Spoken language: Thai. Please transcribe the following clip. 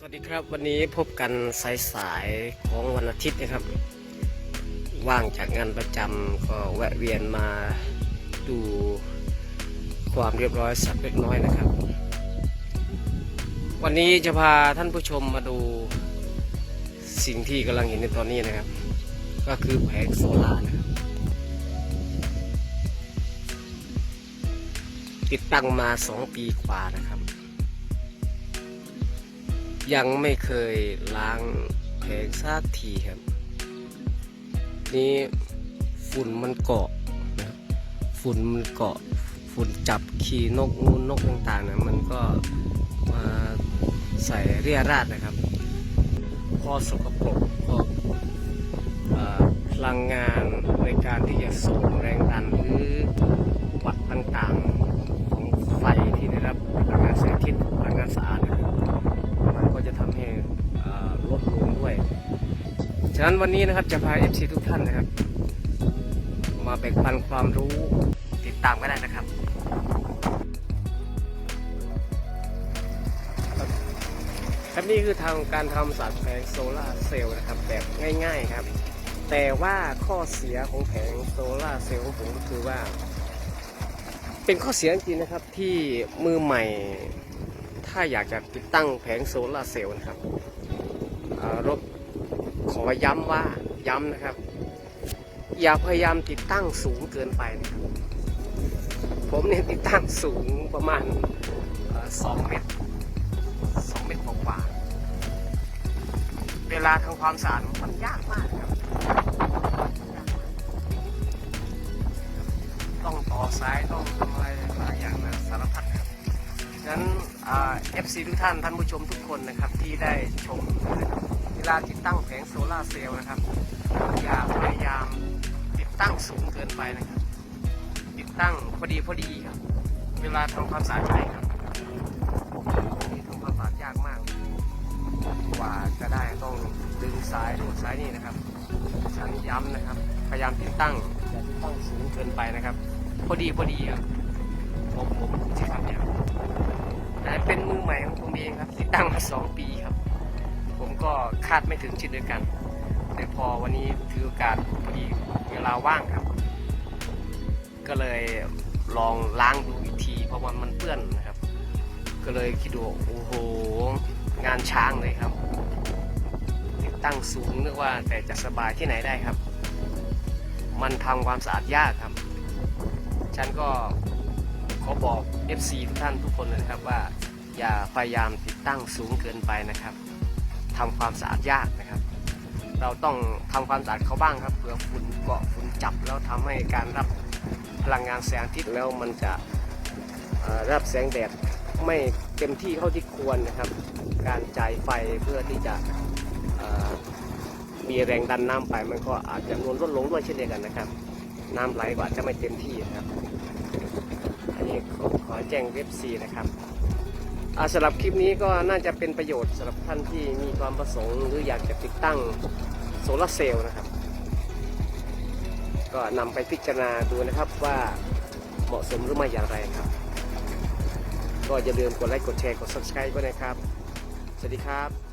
สวัสดีครับวันนี้พบกันสายๆของวันอาทิตย์นะครับ ว่างจากงานประจำก็แวะเวียนมาดูความเรียบร้อยสักเล็กน้อยนะครับ วันนี้จะพาท่านผู้ชมมาดูสิ่งที่กำลังเห็นในตอนนี้นะครับ ก็คือแผงโซลาร์นะครับติดตั้งมา 2 ปีกว่านะครับ ยังไม่เคยล้างแผงสักทีครับ นี่ฝุ่นมันเกาะนะฝุ่นมันเกาะ ฝุ่นจับขี้นกงูนกต่างๆนะมันก็มาใส่เรียราดนะครับ พอสกปรกก็เอ่อพลังงานในการ ฉะนั้นวันนี้นะครับจะพา FC ทุกท่านนะครับ มาแบ่งปันความรู้ติดตามก็ได้นะครับ ครับนี่คือทางการทำสารแผงโซลาเซลล์นะครับ แบบง่ายๆครับ แต่ว่าข้อเสียของแผงโซลาเซลล์ของผมก็คือว่า เป็นข้อเสียจริงนะครับที่มือใหม่ ถ้าอยากจะติดตั้งแผงโซลาเซลล์นะครับรบ ขอย้ำว่าย้ำนะครับ อย่าพยายามติดตั้งสูงเกินไปนะครับผมเนี่ยติดตั้งสูงประมาณสองเมตรสองเมตรกว่าเวลาทำความสะอาดมันยากมากครับ ต้องต่อสายต้องทำอะไรหลายอย่างนะสารพัดครับฉะนั้นเอฟซีทุกท่านท่านผู้ชมทุกคนนะครับที่ได้ชมนะครับ ลาติดตั้งแผงโซลาเซลล์นะครับอย่าพยายามติดตั้งสูงเกินไปนะครับ ติดตั้งพอดีพอดีครับ เวลาทำความสะอาดใช่ครับนี่ทำความสะอาดยากมาก กว่าจะได้ต้องดึงสายดูดสายนี่นะครับฉันย้ำนะครับ พยายามติดตั้งอย่าติดตั้งสูงเกินไปนะครับ พอดีพอดีครับผมผมจะทำเนี่ยแต่เป็นมือใหม่ของผมเองครับ ติดตั้งมาสองปีครับ ก็คาดไม่ถึงเช่นเดียวกันแต่พอวันนี้ถือโอกาสพอดีเวลาว่างครับ ก็เลยลองล้างดูอีกที เพราะว่ามันเปื้อนนะครับ ก็เลยคิดดูโอ้โห งานช้างเลยครับ ติดตั้งสูงนึกว่าแต่จะสบายที่ไหนได้ครับ มันทำความสะอาดยากครับ ฉันก็ขอบอก FC ทุกท่านทุกคนเลยครับว่า อย่าพยายามติดตั้งสูงเกินไปนะครับ ทำความสะอาดยากนะครับ เราต้องทำความสะอาดเขาบ้างครับเผื่อฝุ่นเกาะฝุ่นจับแล้วทำให้การรับพลังงานแสงอาทิตย์แล้วมันจะรับแสงแดดไม่เต็มที่เท่าที่ควรนะครับ การจ่ายไฟเพื่อที่จะมีแรงดันน้ำไปมันก็อาจจะลดลดลงด้วยเช่นเดียวกันนะครับ น้ำไหลก็อาจะไม่เต็มที่นะครับ อันนี้ขอขอแจ้งเว็บซีนะครับ สำหรับคลิปนี้ก็น่าจะเป็นประโยชน์สำหรับท่านที่มีความประสงค์หรืออยากจะติดตั้งโซลาร์เซลล์นะครับ ก็นำไปพิจารณาดูนะครับว่าเหมาะสมหรือไม่อย่างไรครับ ก็อย่าลืมกดไลค์กดแชร์กด subscribe ด้วยนะครับ สวัสดีครับ